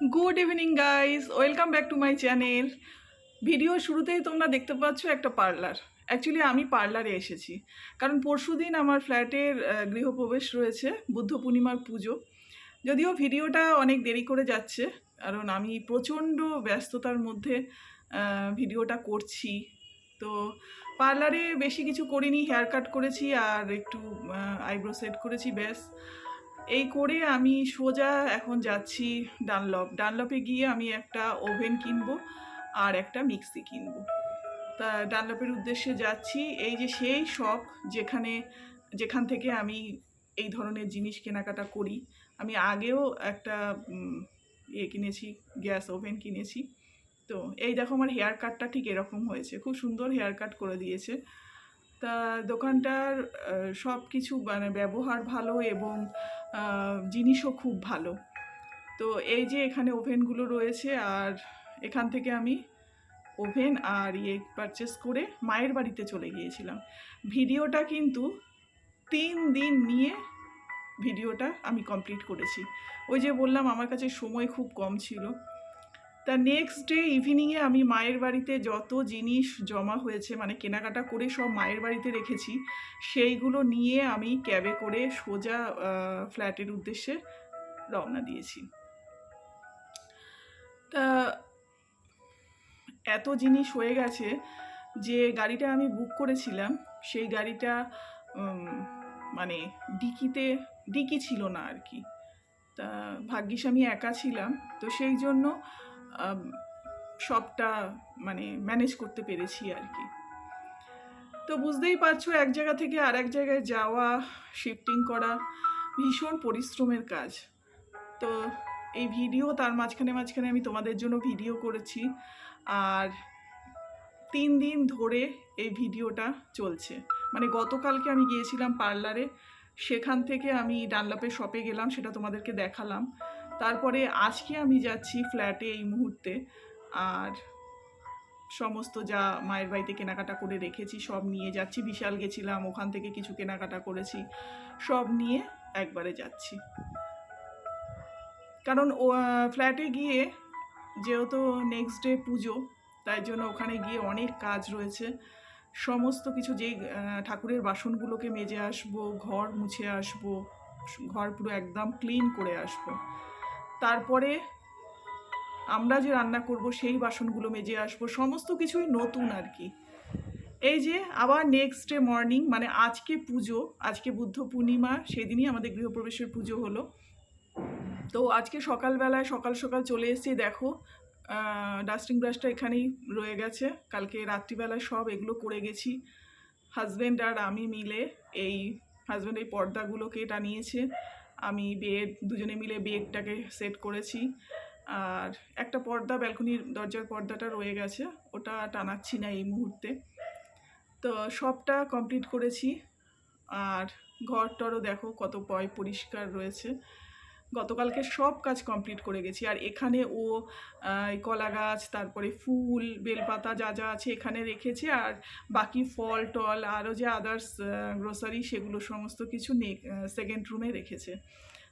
Good evening guys welcome back to my channel video শুরুতেই তোমরা দেখতে পাচ্ছ একটা পার্লার অ্যাকচুয়ালি আমি পার্লারে এসেছি। কারণ পরশুদিন আমার ফ্ল্যাটের গৃহপ্রবেশ রয়েছে, বুদ্ধ পূর্ণিমার পুজো। যদিও ভিডিওটা অনেক দেরি করে যাচ্ছে, কারণ আমি প্রচণ্ড ব্যস্ততার মধ্যে ভিডিওটা করছি। তো পার্লারে বেশি কিছু করিনি হেয়ার কাট করেছি আর একটু আইব্রো সেট করেছি, ব্যাস। এই করে আমি সোজা এখন যাচ্ছি ডানলপ ডানলপে গিয়ে আমি একটা ওভেন কিনবো আর একটা মিক্সি কিনবো। তা ডানলপের উদ্দেশ্যে যাচ্ছি। এই যে সেই শপ যেখানে, যেখান থেকে আমি এই ধরনের জিনিস কেনাকাটা করি। আমি আগেও একটা ইয়ে কিনেছি, গ্যাস ওভেন কিনেছি। তো এই দেখো আমার হেয়ার কাটটা ঠিক এরকম হয়েছে। খুব সুন্দর হেয়ার কাট করে দিয়েছে। তা দোকানটার সব কিছু মানে ব্যবহার ভালো এবং জিনিসও খুব ভালো। তো এই যে এখানে ওভেনগুলো রয়েছে আর এখান থেকে আমি ওভেন আর ইয়ে পারচেস করে মায়ের বাড়িতে চলে গিয়েছিলাম। ভিডিওটা কিন্তু তিন দিন নিয়ে ভিডিওটা আমি কমপ্লিট করেছি। ওই যে বললাম, আমার কাছে সময় খুব কম ছিল। তা নেক্সট ডে ইভিনিংয়ে আমি মায়ের বাড়িতে যত জিনিস জমা হয়েছে মানে কেনাকাটা করে সব মায়ের বাড়িতে রেখেছি, সেইগুলো নিয়ে আমি ক্যাবে করে সোজা ফ্ল্যাটের উদ্দেশ্যে রওনা দিয়েছি। তা এত জিনিস হয়ে গেছে যে গাড়িটা আমি বুক করেছিলাম, সেই গাড়িটা মানে ডিকিতে, ডিকি ছিল না আর কি। তা ভাগ্যিস আমি একা ছিলাম, তো সেই জন্য সবটা মানে ম্যানেজ করতে পেরেছি আর কি। তো বুঝতেই পারছ, এক জায়গা থেকে আর এক জায়গায় যাওয়া শিফটিং করা ভীষণ পরিশ্রমের কাজ। তো এই ভিডিও তার মাঝখানে মাঝখানে আমি তোমাদের জন্য ভিডিও করেছি আর তিন দিন ধরে এই ভিডিওটা চলছে। মানে গতকালকে আমি গিয়েছিলাম পার্লারে সেখান থেকে আমি ডানলাপের শপে গেলাম, সেটা তোমাদেরকে দেখালাম। তারপরে আজকে আমি যাচ্ছি ফ্ল্যাটে এই মুহূর্তে। আর সমস্ত যা মায়ের বাড়িতে কেনাকাটা করে রেখেছি, সব নিয়ে যাচ্ছি। বিশাল গেছিলাম, ওখান থেকে কিছু কেনাকাটা করেছি। সব নিয়ে একবারে যাচ্ছি। কারণ ও ফ্ল্যাটে গিয়ে যেহেতু নেক্সট ডে পুজো, তাই জন্য ওখানে গিয়ে অনেক কাজ রয়েছে। সমস্ত কিছু যেই ঠাকুরের বাসনগুলোকে মেজে আসব, ঘর মুছে আসব, ঘর পুরো একদম ক্লিন করে আসব। তারপরে আমরা যে রান্না করব, সেই বাসনগুলো মেজে আসব, সমস্ত কিছুই নতুন আর কি। এই যে আবার নেক্সট ডে মর্নিং মানে আজকে পুজো, আজকে বুদ্ধ পূর্ণিমা, সেদিনই আমাদের গৃহপ্রবেশের পুজো হলো। তো আজকে সকালবেলায় সকাল সকাল চলে এসেছি, দেখো ডাস্টিং ব্রাশটা এখানেই রয়ে গেছে। কালকে রাত্রিবেলায় সব এগুলো করে গেছি। হাজব্যান্ড আর আমি মিলে এই হাজব্যান্ড এই পর্দাগুলোকে টানিয়েছে আমি বেড দুজনে মিলে বেডটাকে সেট করেছি। আর একটা পর্দা, ব্যালকনির দরজার পর্দাটা রয়ে গেছে। ওটা টানাচ্ছি না এই মুহূর্তে। তো সবটা কমপ্লিট করেছি। আর ঘর টরও দেখো কত পয় পরিষ্কার রয়েছে। গতকালকে সব কাজ কমপ্লিট করে গেছি। আর এখানে ও কলা গাছ, তারপরে ফুল, বেলপাতা যা যা আছে এখানে রেখেছে। আর বাকি ফল, টল, আরও যে আদার্স গ্রোসারি সেগুলো সমস্ত কিছু নে সেকেন্ড রুমে রেখেছে।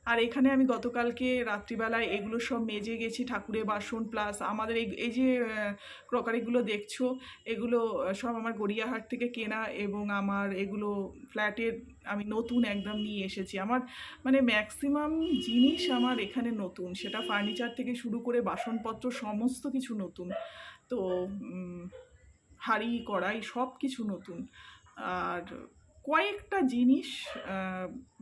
আর এখানে আমি গতকালকে রাত্রিবেলায় এগুলো সব মেজে গেছি, ঠাকুরের বাসন প্লাস আমাদের এই এই যে ক্রকারিগুলো দেখছ, এগুলো সব আমার গড়িয়াহাট থেকে কেনা এবং আমার এগুলো ফ্ল্যাটের আমি নতুন একদম নিয়ে এসেছি। আমার মানে ম্যাক্সিমাম জিনিস আমার এখানে নতুন, সেটা ফার্নিচার থেকে শুরু করে বাসনপত্র সমস্ত কিছু নতুন। তো হাঁড়ি, কড়াই সব কিছু নতুন। আর কয়েকটা জিনিস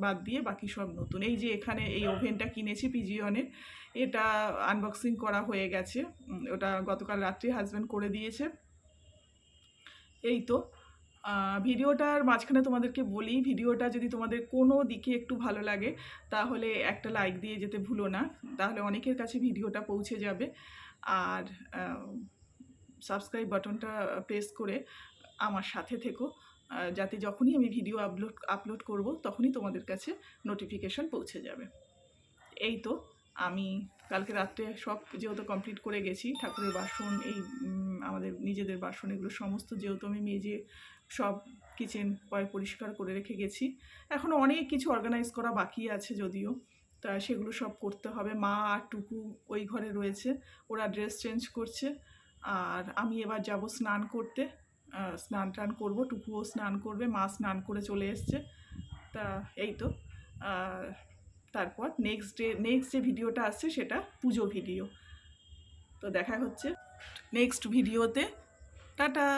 বাদ দিয়ে বাকি সব নতুন। এই যে এখানে এই ওভেনটা কিনেছি পিজিয়নের, এটা আনবক্সিং করা হয়ে গেছে। ওটা গতকাল রাত্রি হাজব্যান্ড করে দিয়েছে। এই তো। ভিডিওটার মাঝখানে তোমাদেরকে বলি, ভিডিওটা যদি তোমাদের কোনো দিকে একটু ভালো লাগে, তাহলে একটা লাইক দিয়ে যেতে ভুলো না। তাহলে অনেকের কাছে ভিডিওটা পৌঁছে যাবে। আর সাবস্ক্রাইব বাটনটা প্রেস করে আমার সাথে থেকো। যাতে যখনই আমি ভিডিও আপলোড আপলোড করব, তখনই তোমাদের কাছে নোটিফিকেশন পৌঁছে যাবে। এই তো, আমি কালকে রাত্রে সব যেহেতু কমপ্লিট করে গেছি, ঠাকুরের বাসন, এই আমাদের নিজেদের বাসন, এগুলো সমস্ত যেহেতু আমি মেজে সব কিচেন পয় পরিষ্কার করে রেখে গেছি। এখনও অনেক কিছু অর্গানাইজ করা বাকি আছে যদিও, তা সেগুলো সব করতে হবে। মা আর টুকু ওই ঘরে রয়েছে, ওরা ড্রেস চেঞ্জ করছে, আর আমি এবার যাব স্নান করতে। স্নান টান করব, টুকুও স্নান করবে, মা স্নান করে চলে এসছে। তা এই তো তারপর নেক্সট ডে নেক্সট যে ভিডিওটা আসছে সেটা পুজো ভিডিও। তো দেখা হচ্ছে নেক্সট ভিডিওতে। টাটা!